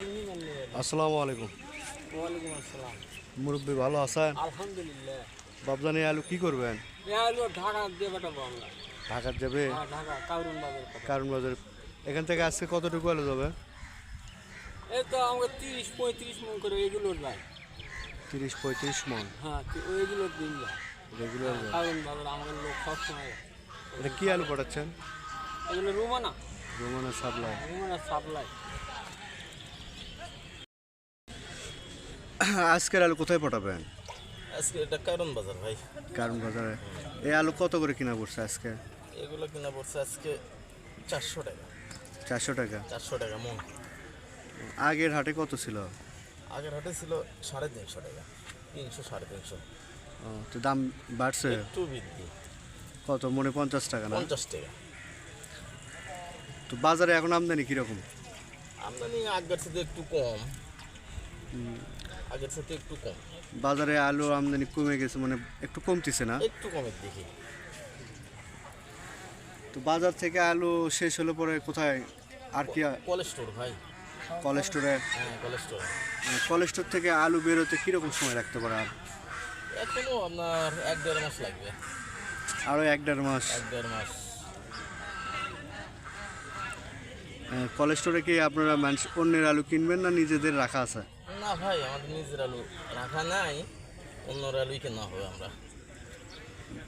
আসসালামু আলাইকুম। ওয়ালাইকুম আসসালাম। মুরব্বী ভালো আছেন? আলহামদুলিল্লাহ। বাবজানি আলু কি করবেন? হলো ঢাকা দিয়ে পাঠাবো আমরা। ঢাকার যাবে? হ্যাঁ, ঢাকা কাউরুন বাজার কারণ বাজার এখান থেকে আজকে কতটুকু আলু যাবে? এই তো আমরা তিরিশ পঁয়ত্রিশ মন করে এগুলোর যাই তিরিশ পঁয়ত্রিশ মন। হ্যাঁ ওইগুলোর দিন যায়। রেগুলার কাউরুন বাজার আমাদের লোক সবসময় এটা কি আলু পাঠাচ্ছেন? এগুলো রুমানা। রোমানা সাপ্লাই। রুমানা সাপ্লাই। আজকের আলু কোথায় পাঠাবেন আজকে এটা কারণ বাজার ভাই। কারণ বাজারে? এই আলু কত করে কিনা পড়ছে আজকে? এগুলো কিনা পড়ছে আজকে চারশো টাকা। চারশো টাকা? চারশো টাকা মন। আগের হাটে কত ছিল? আগের হাটে ছিল সাড়ে তিনশো টাকা তিনশো সাড়ে তিনশো। তো দাম বাড়ছে? একটু বৃদ্ধি। কত? মনে পঞ্চাশ টাকা না? পঞ্চাশ টাকা। তো বাজারে এখন আমদানি কীরকম? আমদানি আগের সাথে একটু কম। আগের সাথে একটু কম। বাজারে আলু আমদানি কমে গেছে মানে একটু কমতিছে না? একটু কমের দেখি তো বাজার থেকে আলু শেষ হলে পরে কোথায় আর কি কোলেস্টোর ভাই। কলেস্টোরে হ্যাঁ কোলেস্টোর কলেস্টোর থেকে আলু বেরোতে কীরকম সময় রাখতে পারে আর? এখনও আপনার এক দেড় মাস লাগবে। আরও এক দেড় মাস। এক দেড় মাস। কলেস্টোরে কি আপনারা মানুষ অন্যের আলু কিনবেন না নিজেদের রাখা আছে? ভাই আমাদের নিজের আলু রাখা নাই অন্যর আলুই কেনা হবে আমরা?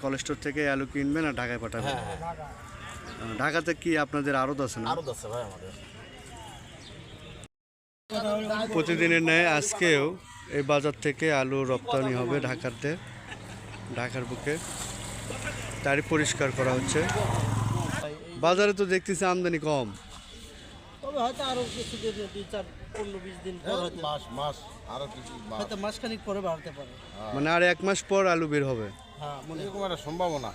কলেস্টোর থেকে আলু কিনবেন আর ঢাকায় পাঠাবেন। হ্যাঁ হ্যাঁ। ঢাকাতে কি আপনাদের আড়ত আছে না? আরও আছে ভাই আমাদের। প্রতিদিনের ন্যায় আজকেও এই বাজার থেকে আলু রপ্তানি হবে ঢাকাতে ঢাকার বুকে। তারই পরিষ্কার করা হচ্ছে। বাজারে তো দেখতেছি আমদানি কম। তবে হয়তো আরও কিছু দুই চার পনেরো বিশ দিন পর হয়তো। মাস মাস আরও কিছু মাস। হয়তো মাসখানিক পরে বাড়তে পারে। মানে আর এক মাস পর আলু বের হবে। হ্যাঁ মনে এরকম একটা সম্ভাবনা।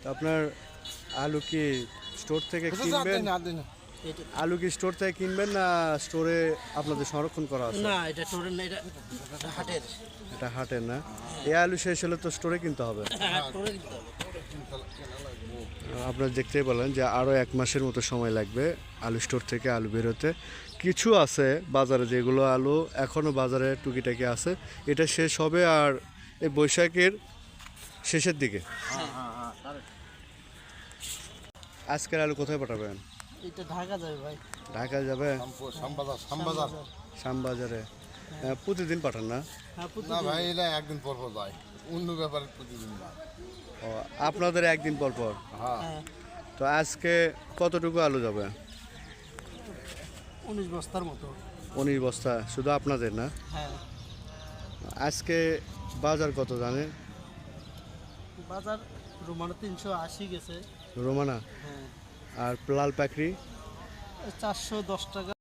তো আপনার আলু কি স্টোর থেকে কিনবেন? আলু কি স্টোর থেকে কিনবেন না স্টোরে আপনাদের সংরক্ষণ করা আছে? না এটা টোরের না এটা হাটের। এটা হাটের না? এই আলু শেষ হলে তো স্টোরে কিনতে হবে। হ্যাঁ টোরে দিতে হবে। আপনারা দেখতেই বলেন যে আরও এক মাসের মতো সময় লাগবে আলু স্টোর থেকে আলু বেরোতে। কিছু আছে বাজারে যেগুলো আলু এখনও বাজারে টুকিটাকি আছে। এটা শেষ হবে আর এই বৈশাখের শেষের দিকে। আজকের আলু কোথায় পাঠাবেন? এটা ঢাকা যাবে ভাই। ঢাকা যাবে? শ্যামবাজার। প্রতিদিন পাঠান না? হ্যাঁ না ভাই এটা একদিন পর পর যায়। অন্য ব্যাপারে প্রতিদিন ও আপনাদের একদিন পর পর? হ্যাঁ। হ্যাঁ। তো আজকে কতটুকু আলু যাবে? উনিশ বস্তার মতো। উনিশ বস্তা শুধু আপনাদের না? হ্যাঁ। আজকে বাজার কত জানেন বাজার রোমানো তিনশো আশি গেছে। রোমানা? হ্যাঁ। আর লাল পাকড়ি চারশো দশ টাকা।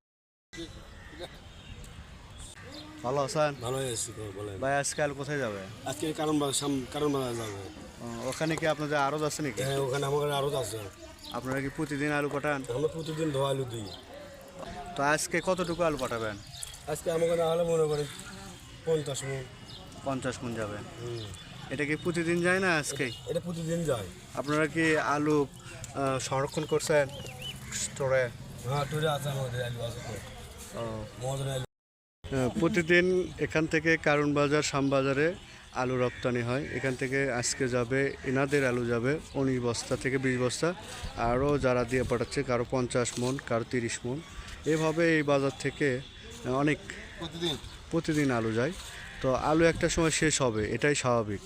ভালো আছেন? ভালো আছি বলেন। ভাই আজকে আলু কোথায় যাবে? আজকে কারণ কারণ বাজার যাব। ওখানে কি আপনাদের আরও আছে নাকি? হ্যাঁ ওখানে আমাদের আরও আছে। আপনারা কি প্রতিদিন আলু পাঠান? আমরা প্রতিদিন ধোয়া আলু দিই। তো আজকে কতটুকু আলু পাঠাবেন? আজকে আমাকে না হলে মনে করেন পঞ্চাশ মিনিট পঞ্চাশ মন যাবে। এটা কি প্রতিদিন যায় না আজকে? এটা প্রতিদিন যায়। আপনারা কি আলু সংরক্ষণ করছেন? স্টোরে? হ্যাঁ টুরে আছে আমাদের আলু আছে মহাজন প্রতিদিন এখান থেকে কারণ বাজার শ্যামবাজারে আলু রপ্তানি হয়। এখান থেকে আজকে যাবে এনাদের আলু যাবে উনিশ বস্তা থেকে বিশ বস্তা। আরও যারা দিয়ে পাঠাচ্ছে কারও পঞ্চাশ মন কারও তিরিশ মন। এভাবে এই বাজার থেকে অনেক প্রতিদিন? প্রতিদিন আলু যায়। তো আলু একটা সময় শেষ হবে এটাই স্বাভাবিক।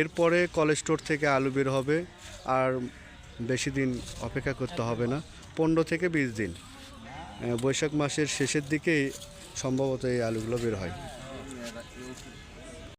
এরপরে কলেজ স্টোর থেকে আলু বের হবে আর বেশি দিন অপেক্ষা করতে হবে না। পনেরো থেকে বিশ দিন। বৈশাখ মাসের শেষের দিকেই সম্ভবত এই আলুগুলো বের হয়।